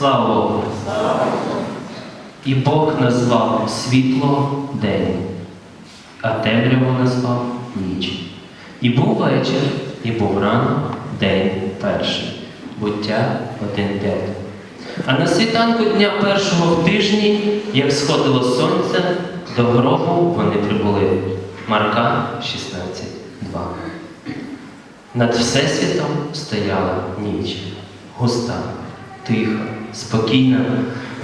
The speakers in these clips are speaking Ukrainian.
Слава Богу! І Бог назвав світло день, а темряву назвав ніч. І був вечір, і був ранок, день перший. Буття 1.5. А на світанку дня першого в тижні, як сходило сонце, до гробу вони прибули. Марка 16.2. Над Всесвітом стояла ніч, густа, тиха, спокійна,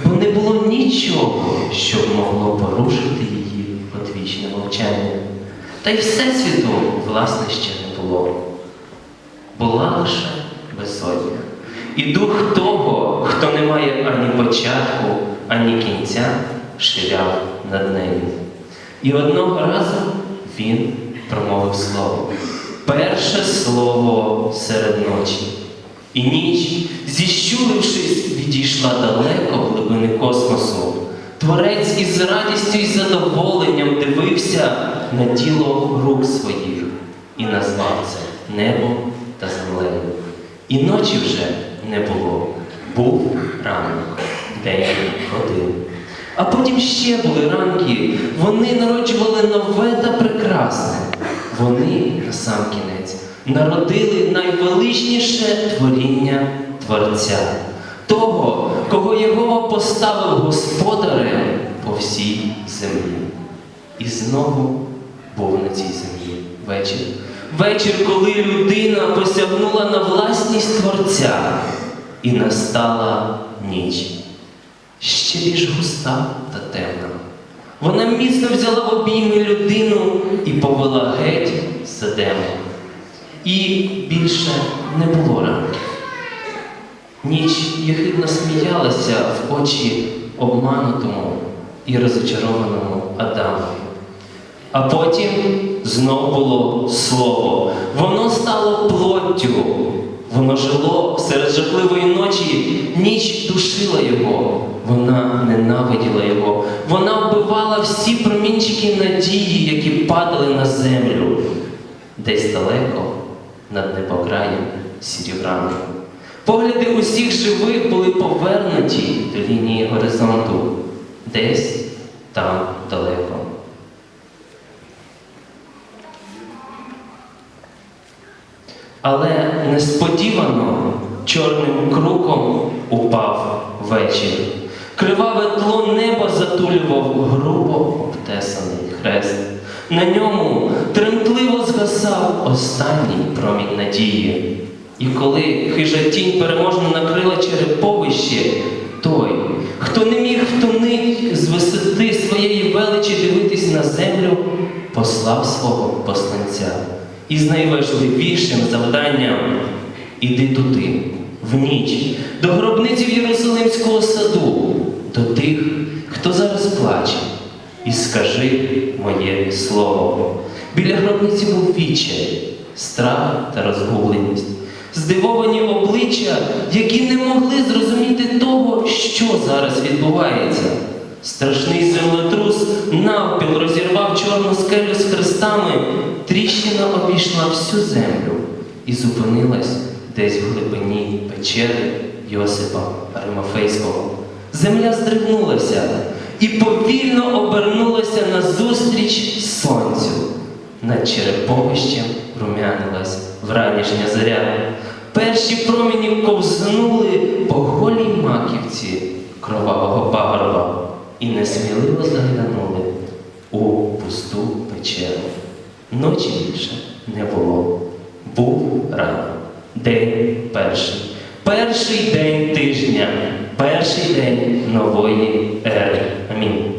бо не було нічого, що могло порушити її одвічне мовчання. Та й все Всесвіту, власне, ще не було. Була лише безодня. І дух того, хто не має ані початку, ані кінця, ширяв над нею. І одного разу він промовив слово. Перше слово серед ночі. І ніч, зіщулившись, відійшла далеко в глибини космосу. Творець із радістю і задоволенням дивився на тіло рук своїх і назвав це небо та землею. І ночі вже не було. Був ранок, день один. А потім ще були ранки. Вони народжували нове та прекрасне. Вони, на сам кінець, народили найвеличніше творіння Творця, того, кого Його поставив господарем по всій землі. І знову був на цій землі вечір. Вечір, коли людина посягнула на власність Творця, і настала ніч ще більш густа та темна. Вона міцно взяла в обійми людину і повела геть за демом. І більше не було ранків. Ніч єхидно сміялася в очі обманутому і розочарованому Адамові. А потім знов було слово. Воно стало плоттю. Воно жило серед жахливої ночі, ніч душила його, вона ненавиділа його, вона вбивала всі промінчики надії, які падали на землю. Десь далеко, над небокраєм сірів ранок. Погляди усіх живих були повернуті до лінії горизонту, десь там далеко. Але несподівано чорним круком упав вечір. Криваве тло неба затулював грубо обтесаний хрест. На ньому тремтливо згасав останній промінь надії. І коли хижа тінь переможно накрила череповище, той, хто не міг втонить з висоти своєї величі дивитись на землю, послав свого посланця із найважливішим завданням іди туди, в ніч, до гробниці Єрусалимського саду, до тих, хто зараз плаче, і скажи моє слово. Біля гробниці був відчай, страх та розгубленість, здивовані обличчя, які не могли зрозуміти того, що зараз відбувається. Страшний землетрус навпіл розірвав чорну скелю з хрестами, тріщина обійшла всю землю і зупинилась десь в глибині печери Йосипа Аримафейського. Земля здригнулася і повільно обернулася назустріч сонцю. Над череповищем румянилась вранішня заря. Перші промені ковзнули по голій маківці кровавого пагорба і несміливо заглянули у пусту печеру. Ночі більше не було. Був ранок, день перший, перший день тижня, перший день нової ери. Амінь.